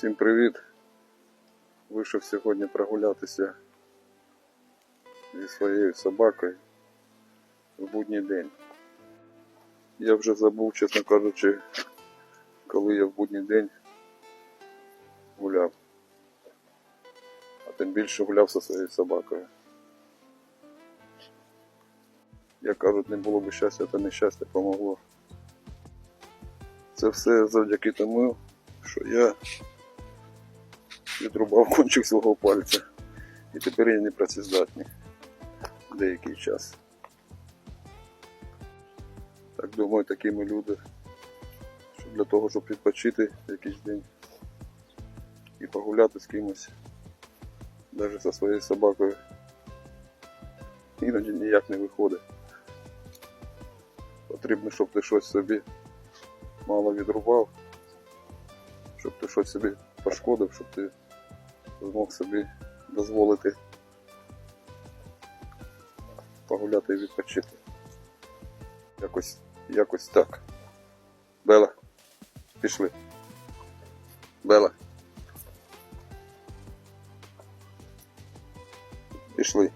Всім привіт! Вийшов сьогодні прогулятися зі своєю собакою в будній день. Я вже забув, чесно кажучи, коли я в будній день гуляв. А тим більше гуляв зі своєю собакою. Як кажуть, не було б щастя, то нещастя помогло. Це все завдяки тому, що я відрубав кончик свого пальця. І тепер я не працездатний деякий час. Так думаю, такі ми люди, що для того, щоб відпочити якийсь день і погуляти з кимось, навіть зі своєю собакою, іноді ніяк не виходить. Потрібно, щоб ти щось собі мало відрубав, щоб ти щось собі пошкодив, щоб ти змог собі дозволити погуляти і відпочити. Якось, якось так. Бела, пішли. Бела. Пішли.